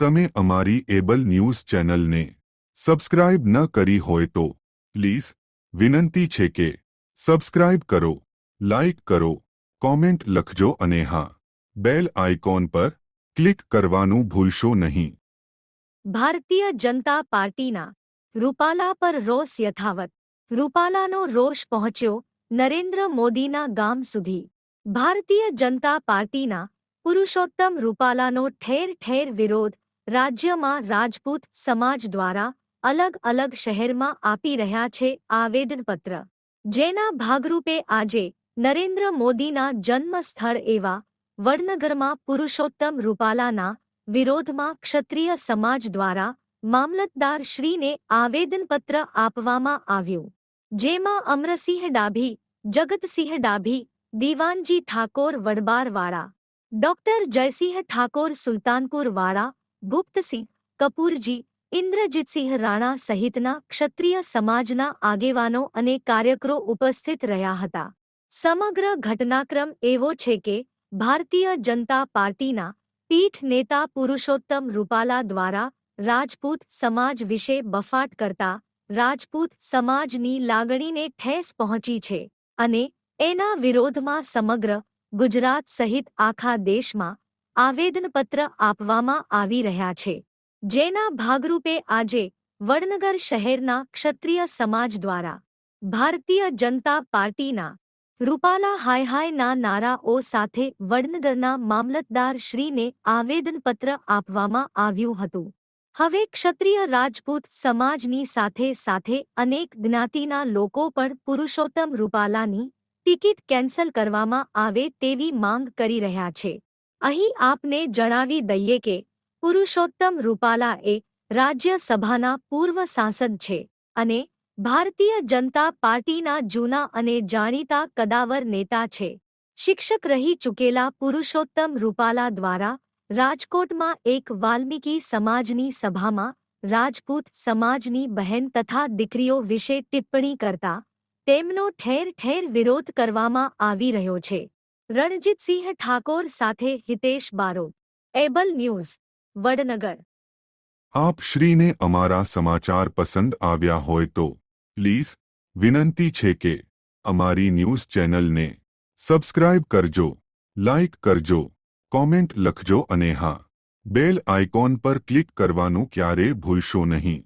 તમે અમારી able news ચેનલને સબસ્ક્રાઇબ ન કરી હોય તો પ્લીઝ વિનંતી છે કે સબસ્ક્રાઇબ કરો, લાઇક કરો, કોમેન્ટ લખજો અને હા, બેલ આઇકોન પર ક્લિક કરવાનું ભૂલશો નહીં. ભારતીય જનતા પાર્ટીના રૂપાલા પર રોષ યથાવત. રૂપાલાનો રોષ પહોંચ્યો નરેન્દ્ર મોદીના ગામ સુધી. ભારતીય જનતા પાર્ટીના પુરુષોત્તમ રૂપાલાનો ઠેર ઠેર વિરોધ રાજ્યમાં રાજપૂત સમાજ દ્વારા અલગ અલગ શહેરમાં આપી રહ્યા છે આવેદનપત્ર. જેના ભાગરૂપે આજે નરેન્દ્ર મોદીના જન્મ સ્થળ એવા વડનગરમાં પુરુષોત્તમ રૂપાલાના વિરોધમાં ક્ષત્રિય સમાજ દ્વારા મામલતદાર શ્રીને આવેદનપત્ર આપવામાં આવ્યું. જેમાં અમરસિંહ ડાભી, જગતસિંહ ડાભી, દીવાનજી ઠાકોર વડબારવાળા, ડોક્ટર જયસિંહ ઠાકોર સુલતાનપુરવાળા ગુપ્તસિંહ કપૂરજી ઇન્દ્રજીતસિંહ રાણા સહિતના ક્ષત્રિય સમાજના આગેવાનો અને કાર્યકરો ઉપસ્થિત રહ્યા હતા. સમગ્ર ઘટનાક્રમ એવો છે કે, ભારતીય જનતા પાર્ટીના પીઠ નેતા પુરુષોત્તમ રૂપાલા દ્વારા રાજપૂત સમાજ વિશે બફાટ કરતા રાજપૂત સમાજની લાગણીને ઠેસ પહોંચી છે અને એના વિરોધમાં સમગ્ર ગુજરાત સહિત આખા દેશમાં આવેદનપત્ર આપવામાં આવી રહ્યા છે. જેના ભાગરૂપે આજે વડનગર શહેરના ક્ષત્રિય સમાજ દ્વારા ભારતીય જનતા પાર્ટીના રૂપાલા હાય હાયના નારાઓ સાથે વડનગરના મામલતદાર શ્રીને આવેદનપત્ર આપવામાં આવ્યું હતું. હવે ક્ષત્રિય રાજપૂત સમાજની સાથે સાથે અનેક જ્ઞાતિના લોકો પણ પુરુષોત્તમ રૂપાલાની ટિકિટ કેન્સલ કરવામાં આવે તેવી માંગ કરી રહ્યા છે. અહીં આપને જણાવી દઈએ કે પુરુષોત્તમ રૂપાલા એ રાજ્યસભાના પૂર્વ સાંસદ છે અને ભારતીય જનતા પાર્ટીના જૂના અને જાણીતા કદાવર નેતા છે. શિક્ષક રહી ચૂકેલા પુરુષોત્તમ રૂપાલા દ્વારા રાજકોટમાં એક વાલ્મીકી સમાજની સભામાં રાજપૂત સમાજની બહેન તથા દીકરીઓ વિશે ટિપ્પણી કરતા તેમનો ઠેર ઠેર વિરોધ કરવામાં આવી રહ્યો છે. રણજીતસિંહ ઠાકોર સાથે હિતેશ બારોટ એબલ ન્યૂઝ વડનગર આપ શ્રીને અમારા સમાચાર પસંદ આવ્યા હોય તો પ્લીઝ વિનંતી છે કે અમારી ન્યૂઝ ચેનલને સબસ્ક્રાઇબ કરજો લાઇક કરજો કોમેન્ટ લખજો અને હા બેલ આઇકોન પર ક્લિક કરવાનું ક્યારે ભૂલશો નહીં